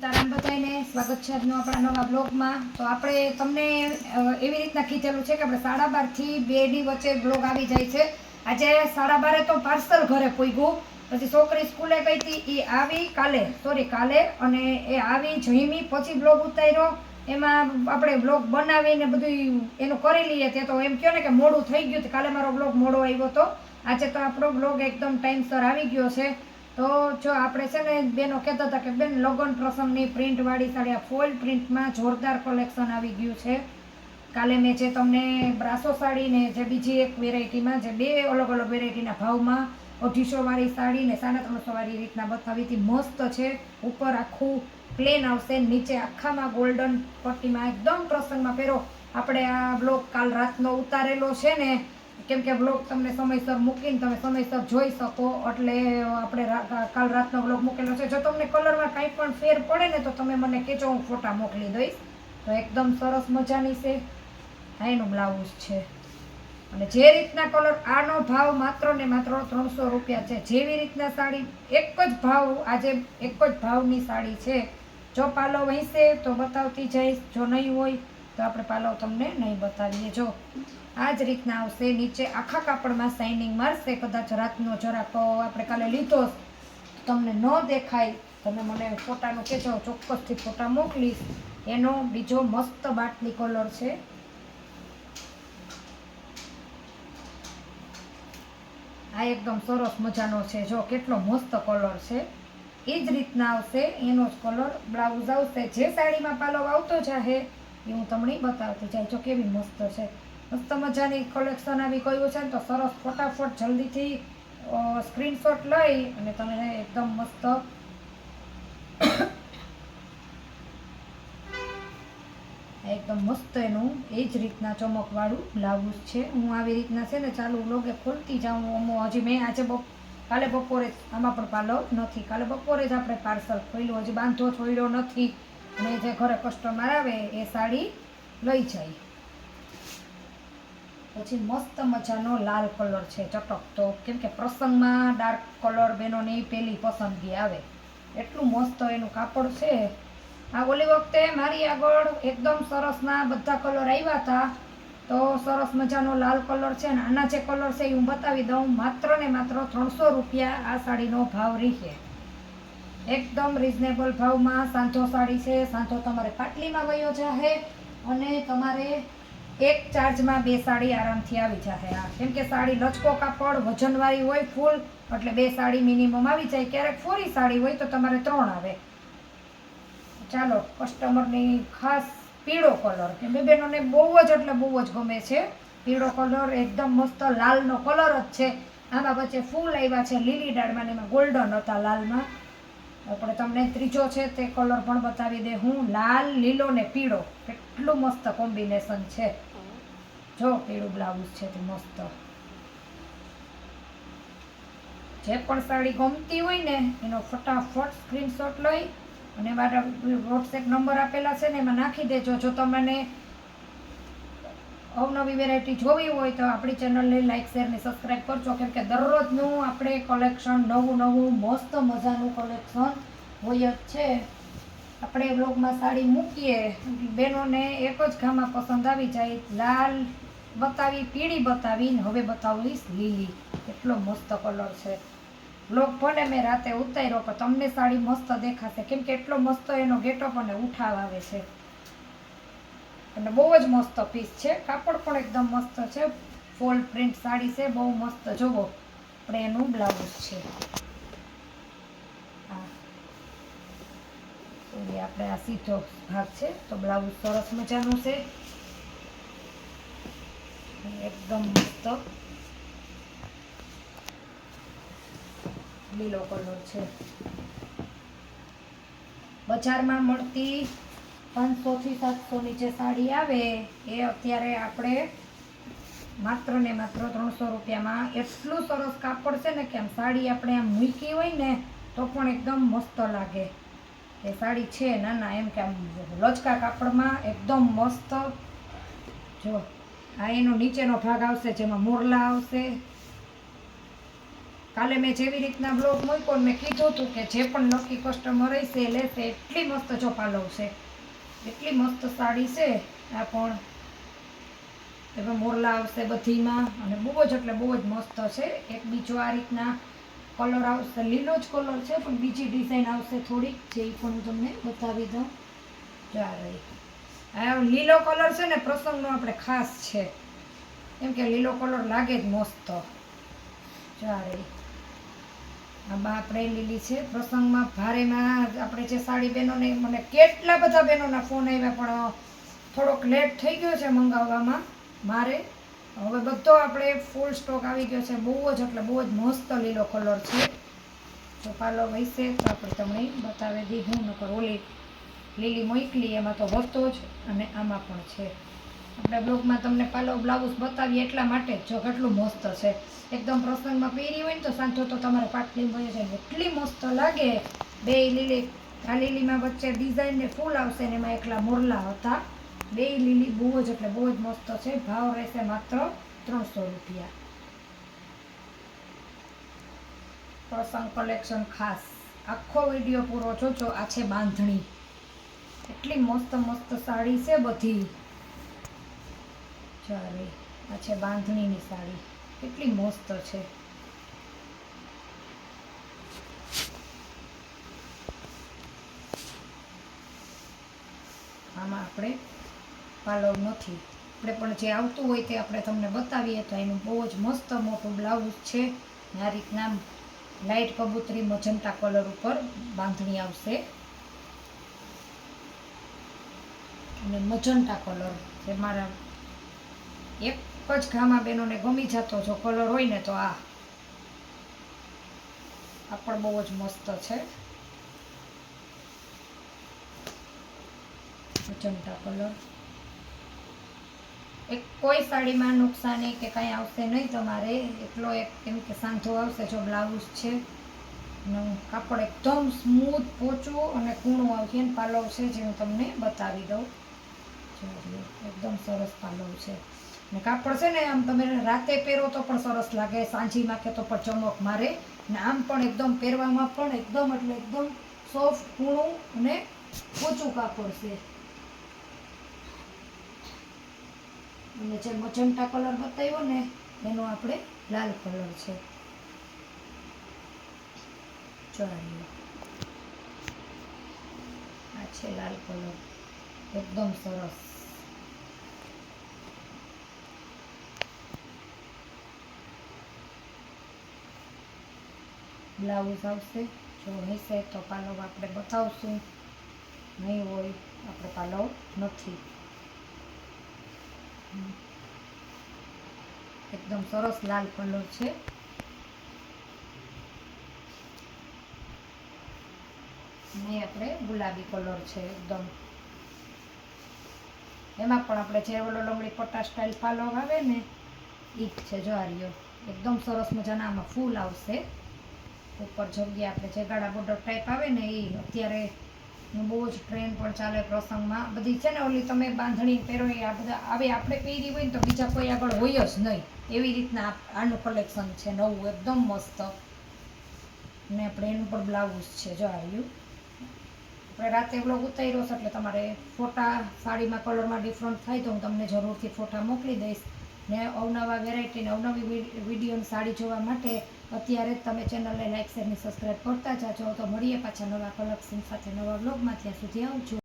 સીતારામ બધાને સ્વાગત છે આજનો આપણા નવા બ્લોગમાં. તો આપણે તમને એવી રીતના કીધેલું છે કે આપણે સાડા બારથી બે ડી વચ્ચે બ્લોગ આવી જાય છે. આજે સાડા બારે તો પાર્સલ ઘરે પૂગ્યું. પછી છોકરી સ્કૂલે ગઈ હતી એ આવી કાલે, સોરી, કાલે અને એ આવી જઈમી પછી બ્લોગ ઉતાર્યો. એમાં આપણે બ્લોગ બનાવીને બધું એનું કરી લઈએ તે તો એમ કહો ને કે મોડું થઈ ગયું. કાલે મારો બ્લોગ મોડો આવ્યો હતો આજે તો આપણો બ્લોગ એકદમ ટાઈમસર આવી ગયો છે. તો જો આપણે છે ને બેનો કહેતા હતા કે બેન લગન પ્રસંગની પ્રિન્ટવાળી સાડી, આ ફોઇલ પ્રિન્ટમાં જોરદાર કલેક્શન આવી ગયું છે. કાલે મેં જે તમને બ્રાસો સાડી ને જે બીજી એક વેરાયટીમાં જે બે અલગ અલગ વેરાયટીના ભાવમાં અઢીસોવાળી સાડી ને સાડા ત્રણસો વાળી રીતના બતાવી હતી. મસ્ત છે. ઉપર આખું પ્લેન આવશે. નીચે આખામાં ગોલ્ડન પટ્ટીમાં એકદમ પ્રસંગમાં પહેરો. આપણે આ બ્લોગ કાલ રાતનો ઉતારેલો છે ને કેમ કે બ્લોગ તમને સમયસર મૂકીને તમે સમયસર જોઈ શકો. એટલે આપણે કાલ રાતનો બ્લોગ મૂકેલો છે. જો તમને કલરમાં કાંઈ પણ ફેર પડે ને તો તમે મને કહેજો, હું ફોટા મોકલી દઈશ. તો એકદમ સરસ મજાની છે. એનું બ્લાઉઝ છે. અને જે રીતના કલર આનો ભાવ માત્ર ને માત્ર ત્રણસો રૂપિયા છે. જેવી રીતના સાડી, એક જ ભાવ, આજે એક જ ભાવની સાડી છે. જો પાલો વહેંચે તો બતાવતી જઈશ. જો નહીં હોય તો આપણે પાલવ તમને નહીં બતાવીએ. જો, આ જ રીતના આવશે. નીચે આખા કાપડમાં શાઇનિંગ મારશે. કદાચ રાતનો જરાક આપણે કાલે લીધો તમને ન દેખાય. તમે મને ફોટાનું કહેજો. ચોક્કસથી ફોટા મોકલીશ. એનો બીજો મસ્ત બાટલી કલર છે. આ એકદમ સરસ મજાનો છે. જો, કેટલો મસ્ત કલર છે. એ જ રીતના આવશે. એનો જ કલર બ્લાઉઝ આવશે. જે સાડીમાં પાલવ આવતો જાહે એ હું તમને બતાવતી જાય જો કેવી મસ્ત છે. મસ્ત મજાની કલેક્શન આવી ગયું છે ને તો સરસ ફટાફટ જલ્દીથી સ્ક્રીનશોટ લઈ અને તમે એકદમ મસ્ત એકદમ મસ્ત એનું એ જ રીતના ચમકવાળું બ્લાઉઝ છે. હું આવી રીતના છે ને ચાલુ લોગે ખોલતી જાઉં. હજી મેં આજે બપ, કાલે બપોરે આમાં પણ પાલવ નથી. કાલે બપોરે જ આપણે પાર્સલ ખોલ્યું. હજી બાંધો છોડ્યો નથી. અને જે ઘરે કસ્ટમર આવે એ સાડી લઈ જાય. પછી મસ્ત મજાનો લાલ કલર છે ચટકતો કેમ કે પ્રસંગમાં ડાર્ક કલર બેનોની પહેલી પસંદગી આવે. એટલું મસ્ત એનું કાપડ છે. આ ઓલી વખતે મારી આગળ એકદમ સરસના બધા કલર આવ્યા હતા. તો સરસ મજાનો લાલ કલર છે ને આના જે કલર છે એ હું બતાવી દઉં. માત્ર ને માત્ર ત્રણસો રૂપિયા આ સાડીનો ભાવ રહે. એકદમ રિઝનેબલ ભાવમાં સાંધો સાડી છે. સાંધો તમારે પાટલીમાં વયો જાહે અને તમારે એક ચાર્જમાં બે સાડી આરામથી આવી જાહે. આ કેમ કે સાડી લચકો કાપડ, વજનવાળી હોય ફૂલ, એટલે બે સાડી મિનિમમ આવી જાય. ક્યારેક ફોરી સાડી હોય તો તમારે ત્રણ આવે. ચાલો કસ્ટમરની ખાસ પીળો કલર કે બે બહેનોને બહુ જ એટલે બહુ જ ગમે છે. પીળો કલર એકદમ મસ્ત લાલનો કલર જ છે. આમાં વચ્ચે ફૂલ આવ્યા છે લીલી દાળમાં ને એમાં ગોલ્ડન હતા લાલમાં. આપણે તમને ત્રીજો છે તે કલર પણ બતાવી દે. હું લાલ, લીલો ને પીળો. કેટલું મસ્ત કોમ્બિનેશન છે. જો, પીળું બ્લાઉઝ છે તે મસ્ત. જે પણ સાડી ગમતી હોય ને, એનો ફટાફટ સ્ક્રીનશોટ લઈ અને મારા વોટ્સએપ નંબર આપેલા છે ને, એમાં નાખી દેજો. જો તમને અવનવી વેરાયટી જોવી હોય તો આપણી ચેનલને લાઇક શેર ને સબસ્ક્રાઈબ કરજો. કેમ કે દરરોજનું આપણે કલેક્શન નવું નવું, મસ્ત મજાનું કલેક્શન હોય જ છે. આપણે બ્લોગમાં સાડી મૂકીએ, બહેનોને એક જ ઘામાં પસંદ આવી જાય, લાલ બતાવી, પીળી બતાવી ને હવે બતાવીશ લીલી. એટલો મસ્ત કલર છે. બ્લોગ ભલે મેં રાતે ઉતાર્યો, પણ તમને સાડી મસ્ત દેખાશે. કેમ કે એટલો મસ્ત એનો ગેટઅપ અને ઉઠાવ આવે છે. અને બહુ જ મસ્ત પીસ છે. કાપડ પણ એકદમ મસ્ત છે. ફોલ પ્રિન્ટ સાડી છે. બહુ મસ્ત. જોવો. આપણે એનું બ્લાઉઝ છે. સોરી આપણે આ સીધો ભાગ છે. તો બ્લાઉઝ સરસ મજાનું છે. એકદમ મસ્ત. લીલો કલર છે. બજારમાં મળતી પાંચસોથી સાતસોની જે સાડી આવે, એ અત્યારે આપણે માત્ર ને માત્ર ત્રણસો રૂપિયામાં એટલું સરસ કાપડ છે ને કે આમ સાડી આપણે આમ મૂકી હોય ને તો પણ એકદમ મસ્ત લાગે. એ સાડી છે ના ના એમ કે આમ લચકા કાપડમાં એકદમ મસ્ત. જો, આ એનો નીચેનો ભાગ આવશે જેમાં મોરલા આવશે. કાલે મેં જેવી રીતના બ્લોગ મૂક્યો મેં કીધું હતું કે જે પણ નક્કી કસ્ટમર રહેશે લેશે, એટલી મસ્ત છે. એટલી મસ્ત સાડી છે. આ પણ એમાં મોરલા આવશે બધીમાં અને બહુ જ એટલે બહુ જ મસ્ત છે. એક બીજો આ રીતના કલર આવશે, લીલો જ કલર છે, પણ બીજી ડિઝાઇન આવશે થોડીક, જે એ પણ હું તમને બતાવી દઉં. ચાલે આ લીલો કલર છે ને, પ્રસંગનો આપણે ખાસ છે. કેમ કે લીલો કલર લાગે જ મસ્ત. આમાં આપણે લીલી છે. પ્રસંગમાં ભારેમાં આપણે જે સાડી બહેનોને, મને કેટલા બધા બહેનોના ફોન આવ્યા, પણ થોડોક લેટ થઈ ગયો છે મંગાવવામાં મારે. હવે બધો આપણે ફૂલ સ્ટોક આવી ગયો છે. બહુ જ, એટલે બહુ જ મસ્ત લીલો કલર છે. તો પાલો વહીશે તો આપણે તમને બતાવી દી હું નકર ઓલી લીલી મોકલી, એમાં તો હતો જ અને આમાં પણ છે. આપણે બ્લોગમાં તમને પાલો બ્લાઉઝ બતાવીએ એટલા માટે જ કેટલું મસ્ત છે. એકદમ પ્રસંગમાં પહેરી હોય ને તો સાંજો તો તમારે પાટલી મળે છે એટલી મસ્ત લાગે. બે લીલી, આ લીલીમાં વચ્ચે ડિઝાઇન ને ફૂલ આવશે ને એમાં એકલા મોરલા હતા. બે લીલી બહુ જ એટલે બહુ જ મસ્ત છે. ભાવ રહેશે માત્ર ત્રણસો રૂપિયા. પ્રસંગ કલેક્શન ખાસ. આખો વીડિયો પૂરો જોજો. આ છે બાંધણી. એટલી મસ્ત મસ્ત સાડી છે બધી. ચાલે આ છે બાંધણીની સાડી. કેટલી મસ્ત છે. આમાં આપણે પાલવ નથી. આપણે પણ જે આવતું હોય તે આપણે તમને બતાવીએ તો એનું બહુ જ મસ્ત મોટું બ્લાઉઝ છે. આ રીતના લાઇટ કબૂતરી મજંટા કલર ઉપર બાંધણી આવશે. અને મજંટા કલર જે મારા એક જ ઘામાં બહેનોને ગમી જતો જો કલર હોય ને તો આ. આ પણ બહુ જ મસ્ત છે. મજંટા કલર એક કોઈ સાડીમાં નુકસાની કે કાંઈ આવશે નહીં તમારે. એટલો એક કેમ કે સાંધો આવશે જો બ્લાઉઝ છે. કાપડ એકદમ સ્મૂથ પોચું અને કૂણું આવશે. પાલવ છે જે હું તમને બતાવી દઉં. એકદમ સરસ પાલવ છે. ને કાપડ છે ને, આમ તમે રાતે પહેરો તો પણ સરસ લાગે સાંજીમાં કે તો પણ ચમક મારે. ને આમ પણ એકદમ પહેરવામાં પણ એકદમ એટલે એકદમ સોફ્ટ કૂણું અને ઓછું કાપડ છે. અને જે મજંટા કલર બતાવ્યો ને, એનો આપણે લાલ કલર છે. ચોરાવ્યો આ છે લાલ કલર એકદમ સરસ. બ્લાઉઝ આવશે. જો હશે તો પાલવ આપણે બતાવશું. નહીં હોય, આપણે પાલવ નથી. એકદમ સરસ લાલ કલર છે. ને આપણે ગુલાબી કલર છે એકદમ. એમાં પણ આપણે જે ઓલો લંગડી પટ્ટા સ્ટાઇલ પાલવ આવે ને એ જ છે જો આ એકદમ સરસ મજાના આમાં ફૂલ આવશે. ઉપર જગ્યા આપણે જે ગાળા બોર્ડર ટાઈપ આવે ને એ અત્યારે બહુ જ ટ્રેન પણ ચાલે પ્રસંગમાં. બધી છે ને ઓલી તમે બાંધણી પહેરો એ આ બધા આવે આપણે પહેરી હોય ને તો બીજા કોઈ આગળ હોય જ નહીં. એવી રીતના આનું કલેક્શન છે, નવું, એકદમ મસ્ત. ને આપણે એનું પણ બ્લાઉઝ છે, જો આવ્યું આપણે રાતે બ્લોગ ઉતાર્યો છે, એટલે તમારે ફોટા સાડીમાં કલરમાં ડિફરન્ટ થાય તો હું તમને જરૂરથી ફોટા મોકલી દઈશ. ને અવનવા વેરાયટી ને અવનવી વિડીયોની સાડી જોવા માટે અત્યારે જ તમે ચેનલને લાઈક શેર ને સબસ્ક્રાઈબ કરતા જાજો. તો મળીએ પાછા નવા કલેક્શન સાથે નવા બ્લોગમાં ત્યાં સુધી આવજો.